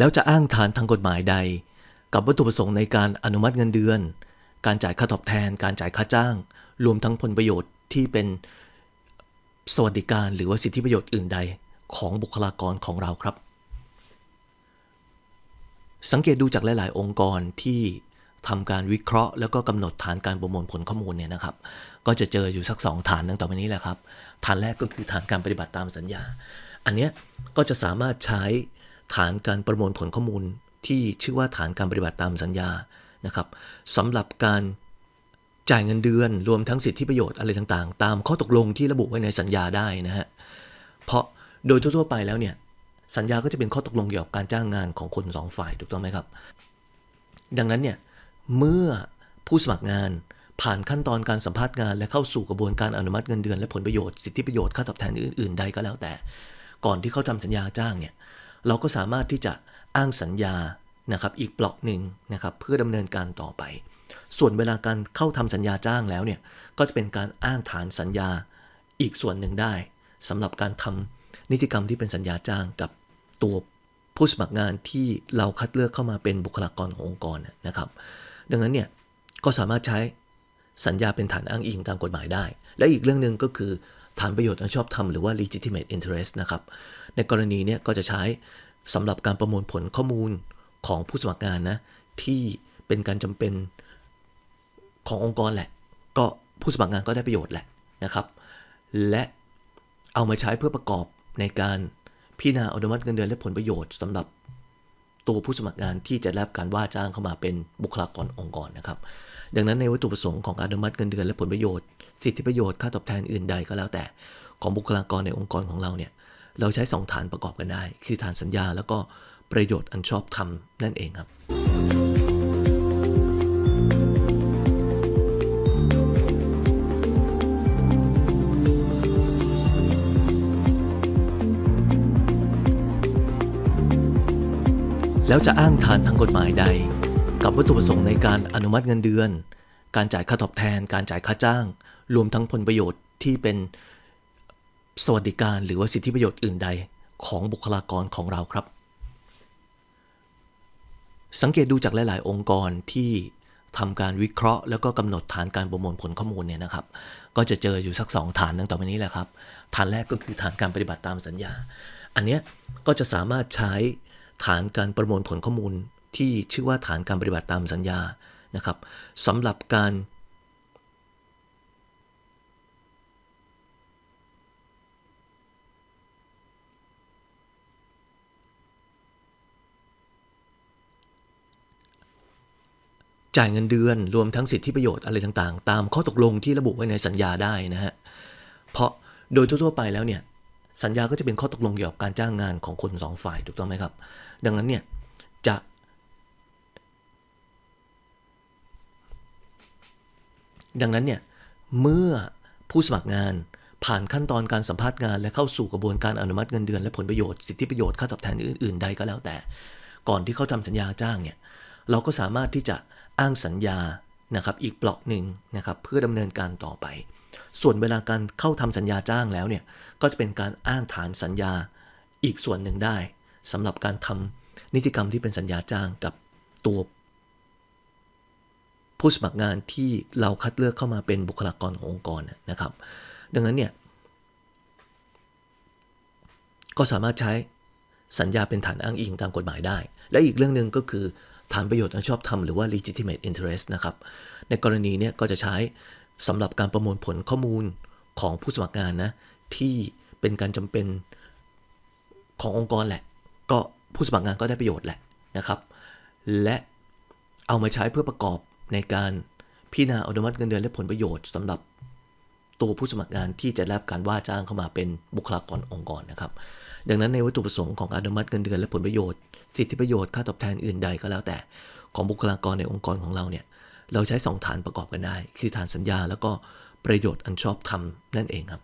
แล้วจะอ้างฐานทางกฎหมายใด กับวัตถุประสงค์ในการอนุมัติเงินเดือน การจ่ายค่าตอบแทน การจ่ายค่าจ้าง รวมทั้งผลประโยชน์ที่เป็นสวัสดิการหรือว่าสิทธิประโยชน์อื่นใดของบุคลากรของเราครับ สังเกตดูจากหลาย ๆ องค์กรที่ทำการวิเคราะห์ แล้วก็กำหนดฐานการประมวลผลข้อมูลเนี่ยนะครับ ก็จะเจออยู่สักสองฐานดังต่อไปนี้แหละครับ ฐานแรกก็คือฐานการปฏิบัติตามสัญญา อันเนี้ยก็จะสามารถใช้ ฐานการประมวลผลข้อมูลที่ชื่อว่าฐานการปฏิบัติตามสัญญานะครับสำหรับการจ่ายเงินเดือนรวมทั้งสิทธิประโยชน์อะไรต่างๆ ตามข้อตกลงที่ระบุไว้ในสัญญาได้นะฮะเพราะโดยทั่วๆไปแล้วเนี่ยสัญญาก็จะเป็นข้อตกลงเกี่ยวกับการจ้างงานของคนสองฝ่ายถูกต้องไหมครับ ดังนั้นเนี่ยเมื่อผู้สมัครงานผ่านขั้นตอนการสัมภาษณ์งาน และเข้าสู่กระบวนการอนุมัติเงินเดือนและผลประโยชน์สิทธิประโยชน์ค่าตอบแทนอื่นๆใดก็แล้วแต่ ก่อนที่เขาทำสัญญาจ้างเนี่ย เราก็สามารถที่จะอ้างสัญญานะครับอีกปลอกหนึ่งนะครับเพื่อดำเนินการต่อไป ส่วนเวลาการเข้าทำสัญญาจ้างแล้วเนี่ยก็จะเป็นการอ้างฐานสัญญาอีกส่วนหนึ่งได้สำหรับการทำนิติกรรมที่เป็นสัญญาจ้างกับตัวผู้สมัครงานที่เราคัดเลือกเข้ามาเป็นบุคลากรขององค์กรนะครับ ดังนั้นเนี่ยก็สามารถใช้สัญญาเป็นฐานอ้างอิงตามกฎหมายได้ และอีกเรื่องหนึ่งก็คือ ฐานประโยชน์อันชอบธรรมหรือว่า legitimate interest นะครับ ในกรณีเนี้ก็จะใช้สำหรับการประมวลผลข้อมูลของผู้สมัครงานนะ ที่เป็นการจำเป็นขององค์กรแหละ ก็ผู้สมัครงานก็ได้ประโยชน์แหละนะครับ และเอามาใช้เพื่อประกอบในการพิจารณาอนุมัติเงินเดือนและผลประโยชน์สำหรับ ตัวผู้สมัครงานที่จะรับการว่าจ้างเข้ามาเป็นบุคลากรองค์กรนะครับ ดังนั้นในวัตถุประสงค์ของการอนุมัติเงินเดือนและผลประโยชน์ สิทธิประโยชน์ค่าตอบแทนอื่นใดก็แล้วแต่ ของบุคลากรในองค์กรของเราเนี่ยเราใช้สองฐานประกอบกันได้ คือฐานสัญญา แล้วก็ประโยชน์อันชอบธรรมนั่นเองครับ แล้วจะอ้างฐานทางกฎหมายใด กับวัตถุประสงค์ในการอนุมัติเงินเดือน การจ่ายค่าตอบแทน การจ่ายค่าจ้าง รวมทั้งผลประโยชน์ที่เป็นสวัสดิการหรือว่าสิทธิประโยชน์อื่นใดของบุคลากรของเราครับ สังเกตดูจากหลาย ๆ องค์กรที่ทำการวิเคราะห์ แล้วก็กำหนดฐานการประมวลผลข้อมูลเนี่ยนะครับ ก็จะเจออยู่สักสองฐานดังต่อไปนี้แหละครับ ฐานแรกก็คือฐานการปฏิบัติตามสัญญา อันเนี้ยก็จะสามารถใช้ ฐานการประมวลผลข้อมูลที่ชื่อว่าฐานการปฏิบัติตามสัญญานะครับสำหรับการจ่ายเงินเดือนรวมทั้งสิทธิประโยชน์อะไรต่างๆ ตามข้อตกลงที่ระบุไว้ในสัญญาได้นะฮะ เพราะโดยทั่วๆไปแล้วเนี่ย สัญญาก็จะเป็นข้อตกลงเกี่ยวกับการจ้างงานของคนสองฝ่ายถูกต้องไหมครับ ดังนั้นเนี่ยจะดังนั้นเนี่ยเมื่อผู้สมัครงานผ่านขั้นตอนการสัมภาษณ์งาน และเข้าสู่กระบวนการอนุมัติเงินเดือนและผลประโยชน์สิทธิประโยชน์ค่าตอบแทนอื่นๆใดก็แล้วแต่ ก่อนที่เขาทำสัญญาจ้างเนี่ยเราก็สามารถที่จะอ้างสัญญานะครับอีกปลอกหนึ่งนะครับเพื่อดำเนินการต่อไป ส่วนเวลาการเข้าทำสัญญาจ้างแล้วเนี่ยก็จะเป็นการอ้างฐานสัญญาอีกส่วนหนึ่งได้สำหรับการทำนิติกรรมที่เป็นสัญญาจ้างกับตัว ผู้สมัครงานที่เราคัดเลือกเข้ามาเป็นบุคลากรขององค์กรนะครับ ดังนั้นเนี่ยก็สามารถใช้สัญญาเป็นฐานอ้างอิงตามกฎหมายได้ และอีกเรื่องหนึ่งก็คือฐานประโยชน์อันชอบธรรมหรือว่า legitimate interest นะครับ ในกรณีเนี้ก็จะใช้ สำหรับการประมวลผลข้อมูลของผู้สมัครงานนะ ที่เป็นการจำเป็นขององค์กรแหละ ก็ผู้สมัครงานก็ได้ประโยชน์แหละนะครับ และเอามาใช้เพื่อประกอบในการพิจารณาอนุมัติเงินเดือนและผลประโยชน์สำหรับตัวผู้สมัครงานที่จะรับการว่าจ้างเข้ามาเป็นบุคลากรองค์กรนะครับ ดังนั้นในวัตถุประสงค์ของการอนุมัติเงินเดือนและผลประโยชน์ สิทธิประโยชน์ค่าตอบแทนอื่นใดก็แล้วแต่ ของบุคลากรในองค์กรของเราเนี่ย เราใช้สองฐานประกอบกันได้ คือฐานสัญญาแล้วก็ประโยชน์อันชอบธรรมนั่นเองครับ